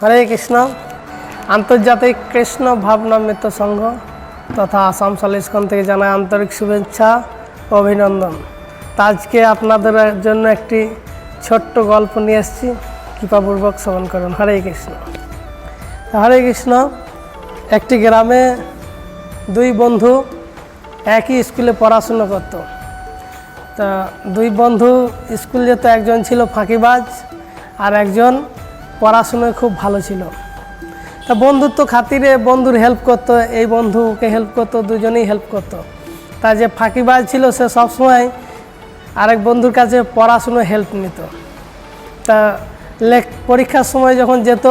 হরে কৃষ্ণ। আন্তর্জাতিক কৃষ্ণ ভাবনা মিত্র সংঘ তথা আসাম সালিসখান থেকে জানায় আন্তরিক শুভেচ্ছা অভিনন্দন। তা আজকে আপনাদের জন্য একটি ছোট্ট গল্প নিয়ে এসেছি। কৃপাপূর্বক শ্রবণ করুন। হরে কৃষ্ণ। হরে কৃষ্ণ, একটি গ্রামে দুই বন্ধু একই স্কুলে পড়াশুনো করত। তা দুই বন্ধু স্কুল যেত, একজন ছিল ফাঁকিবাজ আর একজন পড়াশুনোয় খুব ভালো ছিল। তা বন্ধুত্ব খাতিরে বন্ধুর হেল্প করতো, এই বন্ধুকে হেল্প করতো, দুজনেই হেল্প করতো। তা যে ফাঁকিবাজ ছিল, সে সবসময় আরেক বন্ধুর কাছে পড়াশুনো হেল্প নিত। তা লেখ, পরীক্ষার সময় যখন যেত,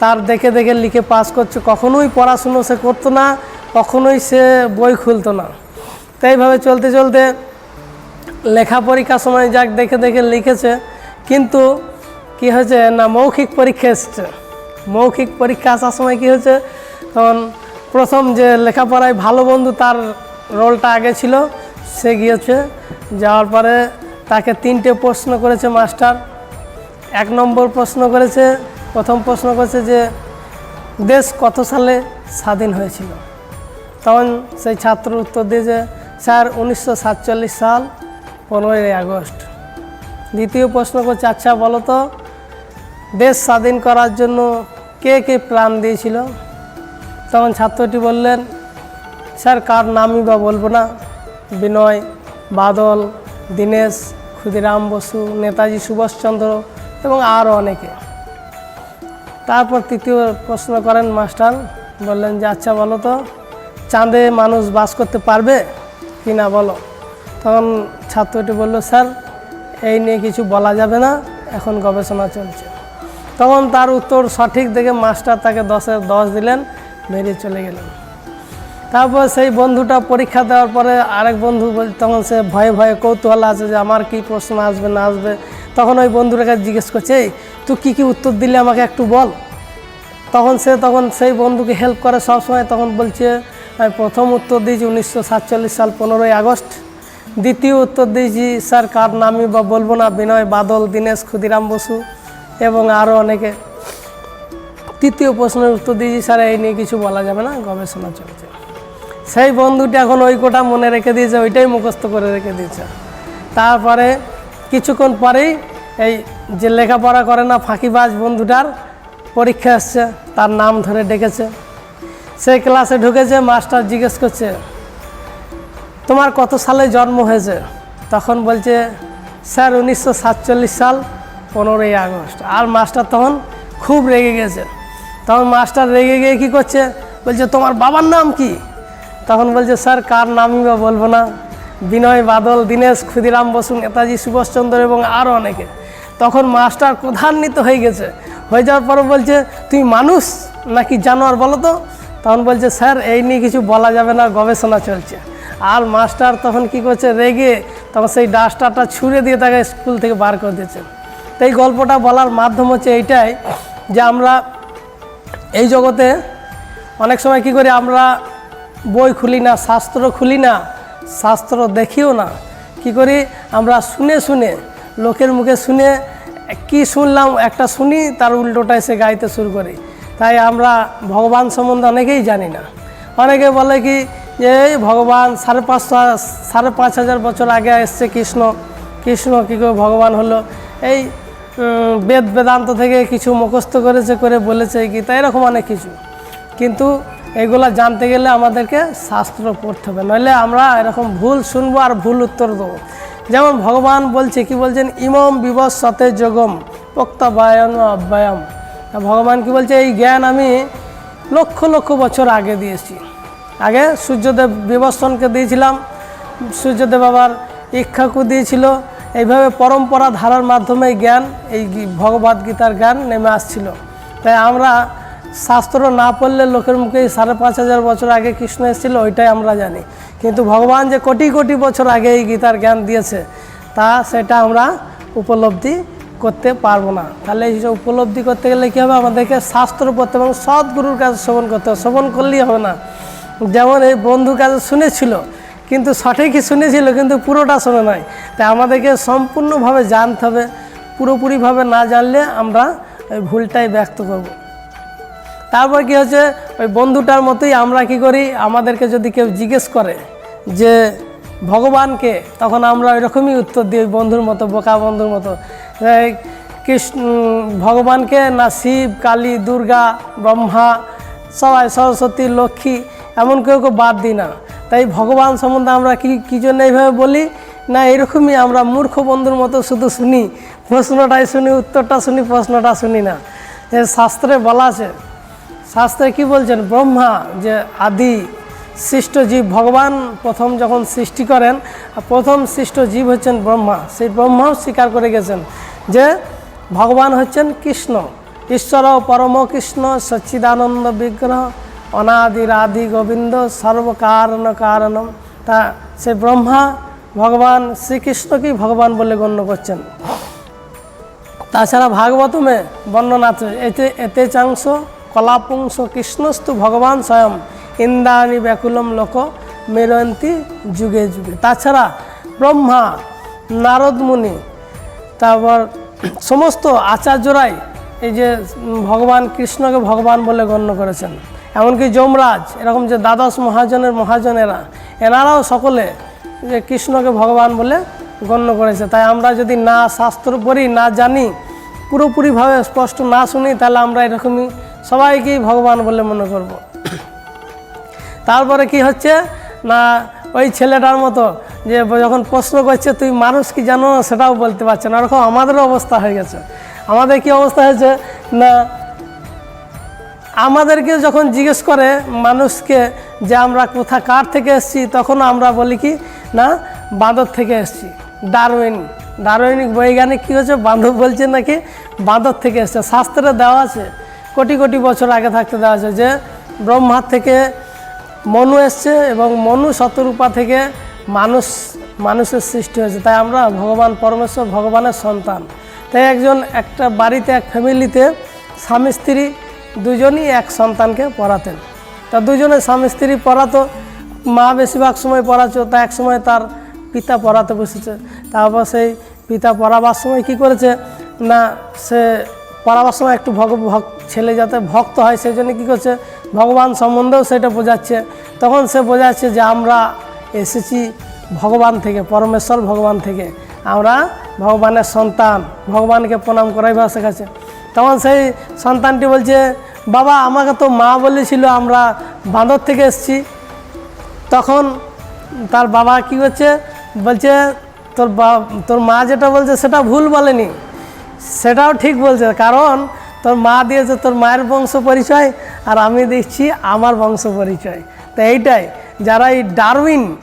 তার দেখে দেখে লিখে পাস করছে, কখনোই পড়াশুনো সে করতো না, কখনোই সে বই খুলতো না। তো এইভাবে চলতে চলতে লেখা পরীক্ষার সময় যাক দেখে দেখে লিখেছে, কিন্তু কি হয়েছে? না, মৌখিক পরীক্ষা এসছে। মৌখিক পরীক্ষা আসার সময় কি হয়েছে? তখন প্রথম যে লেখাপড়ায় ভালো বন্ধু তার রোলটা আগে ছিল, সে গিয়েছে। যাওয়ার পরে তাকে তিনটে প্রশ্ন করেছে মাস্টার। এক নম্বর প্রশ্ন করেছে, প্রথম প্রশ্ন করেছে যে, দেশ কত সালে স্বাধীন হয়েছিল? তখন সেই ছাত্র উত্তর দিয়েছে স্যার, উনিশশো সাতচল্লিশ সাল পনেরোই আগস্ট। দ্বিতীয় প্রশ্ন করছে আচ্ছা বলো তো দেশ স্বাধীন করার জন্য কে কে প্রাণ দিয়েছিল? তখন ছাত্রটি বললেন, স্যার, কার নামই বা বলব না? বিনয়, বাদল, দীনেশ, ক্ষুদিরাম বসু, নেতাজি সুভাষচন্দ্র এবং আরও অনেকে। তারপর তৃতীয় প্রশ্ন করেন মাস্টার, বললেন যে আচ্ছা বলো তো, চাঁদে মানুষ বাস করতে পারবে কি না বলো? তখন ছাত্রটি বলল, স্যার, এই নিয়ে কিছু বলা যাবে না, এখন গবেষণা চলছে। তখন তার উত্তর সঠিক দেখে মাস্টার তাকে দশে দশ দিলেন, বেরিয়ে চলে গেলেন। তারপর সেই বন্ধুটা পরীক্ষা দেওয়ার পরে আরেক বন্ধু তখন সে ভয়ে ভয়ে কৌতূহল আছে যে আমার কি প্রশ্ন আসবে, না আসবে। তখন ওই বন্ধুটাকে জিজ্ঞেস করছে, এই, তুই কী কী উত্তর দিলে আমাকে একটু বল? তখন সে তখন সেই বন্ধুকে হেল্প করে সবসময়, তখন বলছে, আমি প্রথম উত্তর দিয়েছি উনিশশো সাতচল্লিশ সাল পনেরোই আগস্ট। দ্বিতীয় উত্তর দিয়েছি, স্যার কার নামই বা বলব না, বিনয় বাদল, দীনেশ ক্ষুদিরাম বসু। এবং আরও অনেকে তৃতীয় প্রশ্নের উত্তর দিয়েছি, স্যার, এই নিয়ে কিছু বলা যাবে না, গবেষণা চলছে। সেই বন্ধুটি এখন ওই কোটা মনে রেখে দিয়েছে, ওইটাই মুখস্থ করে রেখে দিয়েছে। তারপরে কিছুক্ষণ পরেই এই যে লেখাপড়া করে না ফাঁকিবাজ বন্ধুটার পরীক্ষা আসছে, তার নাম ধরে ডেকেছে। সে ক্লাসে ঢুকেছে, মাস্টার জিজ্ঞেস করছে, তোমার কত সালে জন্ম হয়েছে? তখন বলছে, স্যার, উনিশশো সাতচল্লিশ সাল পনেরোই আগস্ট। আর মাস্টার তখন খুব রেগে গেছে। তখন মাস্টার রেগে গিয়ে কী করছে? বলছে, তোমার বাবার নাম কি? তখন বলছে, স্যার, কার নামই বা বলব না। বিনয় বাদল, দীনেশ ক্ষুদিরাম বসু, নেতাজি সুভাষচন্দ্র এবং আরও অনেকে। তখন মাস্টার ক্রধান্বিত হয়ে গেছে। হয়ে যাওয়ার পরে বলছে তুমি মানুষ নাকি জানোয়ার বলো তো? তখন বলছে, স্যার, এই নিয়ে কিছু বলা যাবে না, গবেষণা চলছে। আর মাস্টার তখন কি করছে, রেগে তখন সেই ডাস্টারটা ছুঁড়ে দিয়ে তাকে স্কুল থেকে বার করে দিয়েছে। এই গল্পটা বলার মাধ্যম হচ্ছে এইটাই যে আমরা এই জগতে অনেক সময় কি করি, আমরা বই খুলি না, শাস্ত্র খুলি না, শাস্ত্র দেখিও না। কি করি, আমরা শুনে শুনে, লোকের মুখে শুনে কি শুনলাম, একটা শুনি, তার উল্টোটা এসে গাইতে শুরু করি। তাই আমরা ভগবান সম্বন্ধে অনেকেই জানি না। অনেকে বলে কি যে এই ভগবান, সাড়ে পাঁচশো সাড়ে পাঁচ হাজার বছর আগে এসছে কৃষ্ণ। কৃষ্ণ কী করে ভগবান হলো? এই বেদ বেদান্ত থেকে কিছু মুখস্থ করেছে, করে বলেছে গীতা এরকম অনেক কিছু। কিন্তু এগুলা জানতে গেলে আমাদেরকে শাস্ত্র পড়তে হবে। নইলে আমরা এরকম ভুল শুনব আর ভুল উত্তর দেবো। যেমন ভগবান বলছে, কি বলছেন? ইমম বিবস্বতে যোগম পোক্তাবায়ন অব্যায়াম ভগবান কি বলছে? এই জ্ঞান আমি লক্ষ লক্ষ বছর আগে দিয়েছি। আগে সূর্যদেব বিবর্ষণকে দিয়েছিলাম। সূর্যদেব আবার ইক্ষাকু দিয়েছিল। এইভাবে পরম্পরা ধারার মাধ্যমে জ্ঞান, এই ভগবদ গীতার জ্ঞান নেমে আসছিল। তাই আমরা শাস্ত্র না পড়লে লোকের মুখে সাড়ে পাঁচ হাজার বছর আগে কৃষ্ণ এসেছিল, ওইটাই আমরা জানি। কিন্তু ভগবান যে কোটি কোটি বছর আগে এই গীতার জ্ঞান দিয়েছে, তা সেটা আমরা উপলব্ধি করতে পারব না। তাহলে এই যে উপলব্ধি করতে গেলে কী হবে? আমাদেরকে শাস্ত্র পড়তে এবং সৎগুরুর কাছে শ্রবণ করতে হবে। শ্রবণ করলেই হবে না। যেমন এই বন্ধুর কাছে শুনেছিল কিন্তু সঠিকই শুনেছিল, কিন্তু পুরোটা শোনে নাই। তাই আমাদেরকে সম্পূর্ণভাবে জানতে হবে, পুরোপুরিভাবে না জানলে আমরা ওই ভুলটাই ব্যক্ত করব। তারপর কি হচ্ছে, ওই বন্ধুটার মতোই আমরা কি করি, আমাদেরকে যদি কেউ জিজ্ঞেস করে যে, ভগবানকে? তখন আমরা ওইরকমই উত্তর দিই বন্ধুর মতো, বোকা বন্ধুর মতো। কৃষ্ণ, ভগবানকে না শিব, কালী, দুর্গা, ব্রহ্মা, সবাই সরস্বতী, লক্ষ্মী, এমন কেউ কেউ বাদ দিই না। তাই ভগবান সম্বন্ধে আমরা কি, কী জন্য এইভাবে বলি? না, এরকমই আমরা মূর্খ বন্ধুর মতো শুধু শুনি, প্রশ্নটাই শুনি, উত্তরটা শুনি, প্রশ্নটা শুনি না। এ শাস্ত্রে বলা আছে, শাস্ত্রে কি বলছেন? ব্রহ্মা যে আদি সৃষ্ট জীব, ভগবান প্রথম যখন সৃষ্টি করেন, প্রথম সৃষ্ট জীব হচ্ছেন ব্রহ্মা। সেই ব্রহ্মাও স্বীকার করে গেছেন যে ভগবান হচ্ছেন কৃষ্ণ। ঈশ্বর পরম কৃষ্ণ সচ্চিদানন্দ বিগ্রহ অনাদির আদি গোবিন্দ সর্বকারণ কারণম তা সে ব্রহ্মা ভগবান শ্রীকৃষ্ণকেই ভগবান বলে গণ্য করছেন। তাছাড়া ভাগবতমে বর্ণনা এতে এতে চাংশ কলাপুংস কৃষ্ণস্তু ভগবান স্বয়ং ইন্দ্রাণী ব্যাকুলম লোক মেরন্তী যুগে যুগে। তাছাড়া ব্রহ্মা নারদ মুনি, তারপর সমস্ত আচার্যরাই এই যে ভগবান কৃষ্ণকে ভগবান বলে গণ্য করেছেন। এমনকি যমরাজ, এরকম যে দ্বাদশ মহাজনের মহাজনেরা, এনারাও সকলে যে কৃষ্ণকে ভগবান বলে গণ্য করেছে। তাই আমরা যদি না শাস্ত্র পড়ি, না জানি, পুরোপুরিভাবে স্পষ্ট না শুনি, তাহলে আমরা এরকমই সবাইকেই ভগবান বলে মনে করব। তারপরে কি হচ্ছে? না, ওই ছেলেটার মতো যে যখন প্রশ্ন করছে, তুই মানুষ কি জানো? সেটাও বলতে পারছে না। ওরকম আমাদেরও অবস্থা হয়ে গেছে। আমাদের কি অবস্থা হয়েছে? না আমাদেরকে যখন জিজ্ঞেস করে মানুষকে যে আমরা কোথা কার থেকে এসেছি, তখন আমরা বলি কি, না, বাঁদর থেকে এসেছি, ডারউইন। ডারউইনিক বৈজ্ঞানিক কী হচ্ছে বাঁধব বলছে নাকি, বাঁদর থেকে এসছে। শাস্ত্রে দেওয়া আছে, কোটি কোটি বছর আগে থাকতে দেওয়া আছে যে ব্রহ্মার থেকে মনু এসছে এবং মনু শতরূপা থেকে মানুষ, মানুষের সৃষ্টি হয়েছে। তাই আমরা ভগবান পরমেশ্বর, ভগবানের সন্তান। তাই একজন একটা বাড়িতে, এক ফ্যামিলিতে স্বামী, স্ত্রী দুজনই এক সন্তানকে পড়াতেন। তা দুজনে স্বামী স্ত্রী পড়াতো, মা বেশিরভাগ সময় পড়াচ্ছে তা এক সময় তার পিতা পড়াতে বসেছে। তারপর সেই পিতা পড়াবার সময় কি করেছে? না, সে পড়াবার সময় একটু ভগ, ছেলে যাতে ভক্ত হয়, সেই জন্য কী করছে? ভগবান সম্বন্ধেও সেটা বোঝাচ্ছে। তখন সে বোঝাচ্ছে যে আমরা এসেছি ভগবান থেকে, পরমেশ্বর ভগবান থেকে। আমরা ভগবানের সন্তান, ভগবানকে প্রণাম করাইবার শেখাচ্ছে। তখন সেই সন্তানটি বলছে বাবা, আমাকে তো মা বলেছিল আমরা বাঁদর থেকে এসেছি। তখন তার বাবা কি করছে? বলছে, তোর বা- তোর মা যেটা বলছে সেটা ভুল বলেনি। সেটাও ঠিক বলছে, কারণ তোর মা দিয়েছে তোর মায়ের বংশ পরিচয় আর আমি দেখছি আমার বংশ পরিচয়। তো এইটাই, যারা এই ডারউইন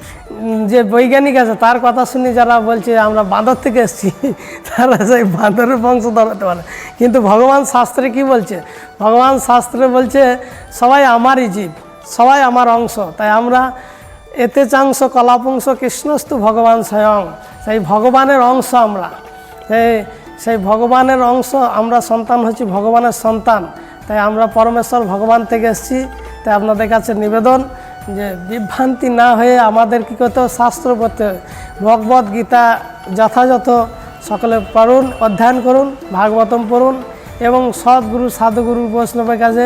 যে বৈজ্ঞানিক আছে, তার কথা শুনে যারা বলছে, আমরা বাঁদর থেকে এসেছি, তারা সেই বাঁদরের বংশ ধরাতে পারে। কিন্তু ভগবান শাস্ত্রে কি বলছে? ভগবান শাস্ত্রে বলছে, সবাই আমারই জীব, সবাই আমার অংশ। তাই আমরা এতে চাংশ কলাপুংশ কৃষ্ণস্তু ভগবান স্বয়ং। সেই ভগবানের অংশ আমরা। সেই সেই ভগবানের অংশ আমরা সন্তান হচ্ছি, ভগবানের সন্তান। তাই আমরা পরমেশ্বর ভগবান থেকে এসেছি। তাই আপনাদের কাছে নিবেদন যে বিভ্রান্তি না হয়ে আমাদের কী করতে হবে? শাস্ত্র পড়তে হবে ভগবদ গীতা যথাযথ সকলে পড়ুন, অধ্যয়ন করুন, ভাগবতম পড়ুন এবং সদ্গুরু, সাধুগুরু বৈষ্ণবের কাছে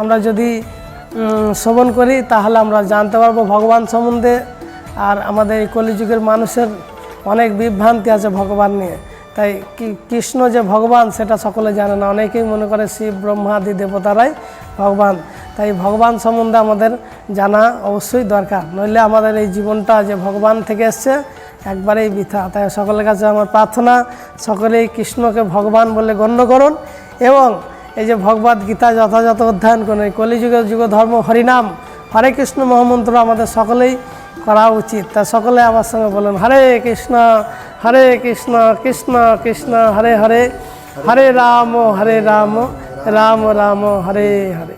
আমরা যদি শ্রবণ করি তাহলে আমরা জানতে পারব ভগবান সম্বন্ধে। আর আমাদের এই কলিযুগের মানুষের অনেক বিভ্রান্তি আছে ভগবান নিয়ে। তাই কৃষ্ণ যে ভগবান সেটা সকলে জানে না। অনেকেই মনে করে শিব, ব্রহ্মাদি, দেবতারাই ভগবান। তাই ভগবান সম্বন্ধে আমাদের জানা অবশ্যই দরকার। নইলে আমাদের এই জীবনটা যে ভগবান থেকে এসছে, একবারেই বৃথা। তাই সকলের কাছে আমার প্রার্থনা, সকলেই কৃষ্ণকে ভগবান বলে গণ্য করুন এবং এই যে ভগবদ গীতা যথাযথ অধ্যয়ন করুন, এই কলিযুগের যুগ, ধর্ম, হরিনাম, হরে কৃষ্ণ মহামন্ত্র আমাদের সকলেই করা উচিত। তা সকলে আমার সঙ্গে বলুন, হরে কৃষ্ণ হরে কৃষ্ণ কৃষ্ণ কৃষ্ণ, হরে হরে হরে রাম হরে রাম রাম রাম, হরে হরে।